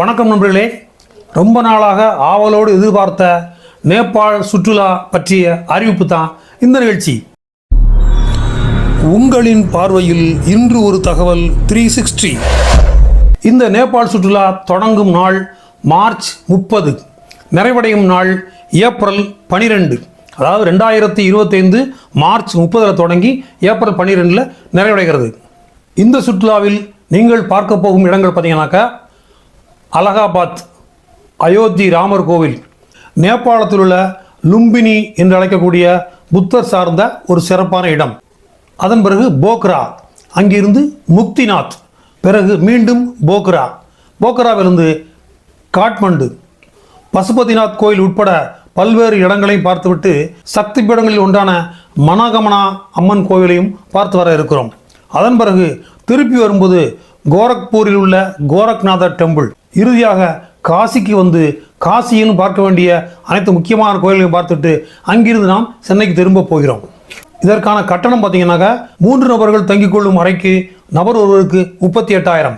வணக்கம் நண்பர்களே. ரொம்ப நாளாக ஆவலோடு எதிர்பார்த்த நேபாள் சுற்றுலா பற்றிய அறிவிப்பு தான் இந்த நிகழ்ச்சி. உங்களின் பார்வையில் இன்று ஒரு தகவல் த்ரீ சிக்ஸ்டி இந்த நேபாள் சுற்றுலா தொடங்கும் நாள் மார்ச் முப்பது. நிறைவடையும் நாள் ஏப்ரல் பனிரெண்டு. அதாவது ரெண்டாயிரத்தி இருபத்தைந்து மார்ச் முப்பதில் தொடங்கி ஏப்ரல் பன்னிரெண்டில் நிறைவடைகிறது. இந்த சுற்றுலாவில் நீங்கள் பார்க்க போகும் இடங்கள் பார்த்தீங்கன்னாக்கா அலகாபாத் அயோத்தி ராமர் கோவில் நேபாளத்தில் உள்ள லும்பினி என்று அழைக்கக்கூடிய புத்தர் சார்ந்த ஒரு சிறப்பான இடம். அதன் பிறகு போக்ரா அங்கிருந்து முக்திநாத் பிறகு மீண்டும் போக்ரா. போக்ராவிலிருந்து காட்மண்டு. பசுபதிநாத் கோயில் உட்பட பல்வேறு இடங்களையும் பார்த்துவிட்டு சக்தி பீடங்களில் ஒன்றான மனாகமனா அம்மன் கோவிலையும் பார்த்து வர இருக்கிறோம். அதன் பிறகு திருப்பி வரும்போது கோரக்பூரில் உள்ள கோரக்நாதர் டெம்பிள். இறுதியாக காசிக்கு வந்து காசியிலும் பார்க்க வேண்டிய அனைத்து முக்கியமான கோயில்களையும் பார்த்துட்டு அங்கிருந்து நாம் சென்னைக்கு திரும்ப போகிறோம். இதற்கான கட்டணம் பார்த்தீங்கன்னாக்கா மூன்று நபர்கள் தங்கிக் கொள்ளும் அறைக்கு நபர் ஒருவருக்கு முப்பத்தி எட்டாயிரம்.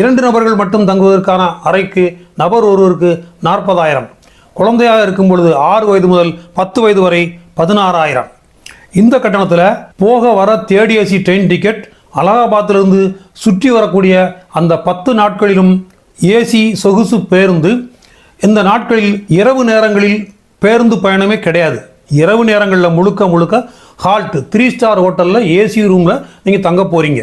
இரண்டு நபர்கள் மட்டும் தங்குவதற்கான அறைக்கு நபர் ஒருவருக்கு நாற்பதாயிரம். குழந்தையாக இருக்கும் பொழுது ஆறு வயது முதல் பத்து வயது வரை பதினாறாயிரம். இந்த கட்டணத்தில் போக வர தேர்ட் ஏசி ட்ரெயின் டிக்கெட் அலகாபாத்திலிருந்து சுற்றி வரக்கூடிய அந்த பத்து நாட்களிலும் ஏசி சொகுசு பேருந்து இந்த நாட்களில் இரவு நேரங்களில் பேருந்து பயணமே கிடையாது. இரவு நேரங்களில் முழுக்க முழுக்க ஹால்ட் த்ரீ ஸ்டார் ஹோட்டலில் ஏசி ரூமில் நீங்கள் தங்க போகிறீங்க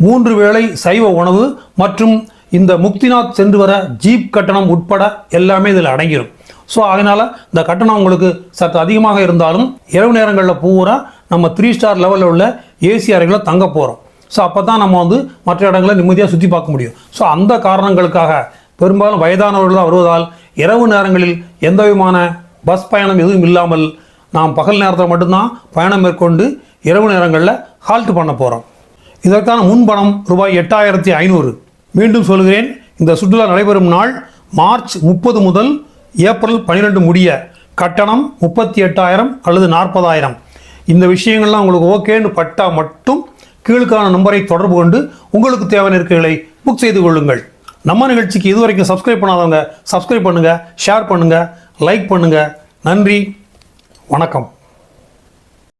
மூன்று வேளை சைவ உணவு மற்றும் இந்த முக்திநாத் சென்று வர ஜீப் கட்டணம் உட்பட எல்லாமே இதில் அடங்கிடும் ஸோ அதனால் இந்த கட்டணம் உங்களுக்கு சற்று அதிகமாக இருந்தாலும் இரவு நேரங்களில் பூரா நம்ம த்ரீ ஸ்டார் லெவலில் உள்ள ஏசி அறைகளில் தங்க போகிறோம் ஸோ அப்போ தான் நம்ம வந்து மற்ற இடங்களை நிம்மதியாக சுற்றி பார்க்க முடியும். ஸோ அந்த காரணங்களுக்காக பெரும்பாலும் வயதானவர்கள் தான் வருவதால் இரவு நேரங்களில் எந்த விதமான பஸ் பயணம் எதுவும் இல்லாமல் நாம் பகல் நேரத்தில் மட்டும்தான் பயணம் மேற்கொண்டு இரவு நேரங்களில் ஹால்ட் பண்ண போகிறோம் இதற்கான முன்பணம் ரூபாய் எட்டாயிரத்தி ஐநூறு. மீண்டும் சொல்கிறேன் இந்த சுற்றுலா நடைபெறும் நாள் மார்ச் முப்பது முதல் ஏப்ரல் பன்னிரெண்டு முடிய கட்டணம் முப்பத்தி எட்டாயிரம் அல்லது நாற்பதாயிரம். இந்த விஷயங்கள்லாம் உங்களுக்கு ஓகேன்னு பட்டால் மட்டும் கீழுக்கான நம்பரை தொடர்பு கொண்டு உங்களுக்கு தேவையான இருக்கைகளை புக் செய்து கொள்ளுங்கள். நம்ம நிகழ்ச்சிக்கு இதுவரைக்கும் சப்ஸ்கிரைப் பண்ணாதவங்க சப்ஸ்கிரைப் பண்ணுங்கள் ஷேர் பண்ணுங்கள் லைக் பண்ணுங்கள் நன்றி வணக்கம்.